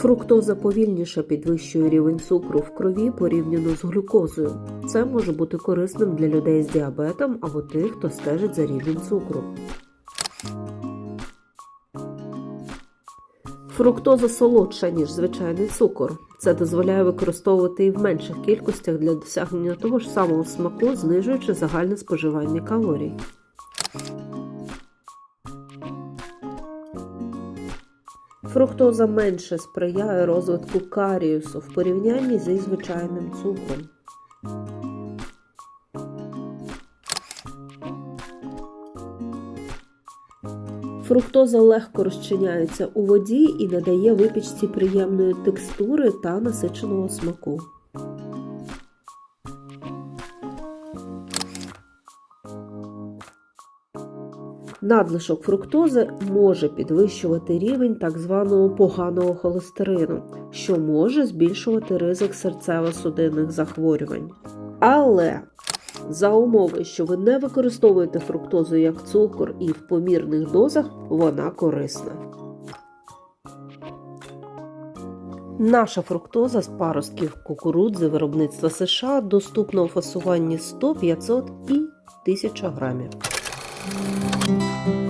Фруктоза повільніше підвищує рівень цукру в крові порівняно з глюкозою. Це може бути корисним для людей з діабетом або тих, хто стежить за рівнем цукру. Фруктоза солодша, ніж звичайний цукор. Це дозволяє використовувати і в менших кількостях для досягнення того ж самого смаку, знижуючи загальне споживання калорій. Фруктоза менше сприяє розвитку каріусу в порівнянні зі звичайним цукром. Фруктоза легко розчиняється у воді і надає випічці приємної текстури та насиченого смаку. Надлишок фруктози може підвищувати рівень так званого поганого холестерину, що може збільшувати ризик серцево-судинних захворювань. Але за умови, що ви не використовуєте фруктозу як цукор і в помірних дозах, вона корисна. Наша фруктоза з паростків кукурудзи виробництва США доступна у фасуванні 100, 500 і 1000 грамів. Música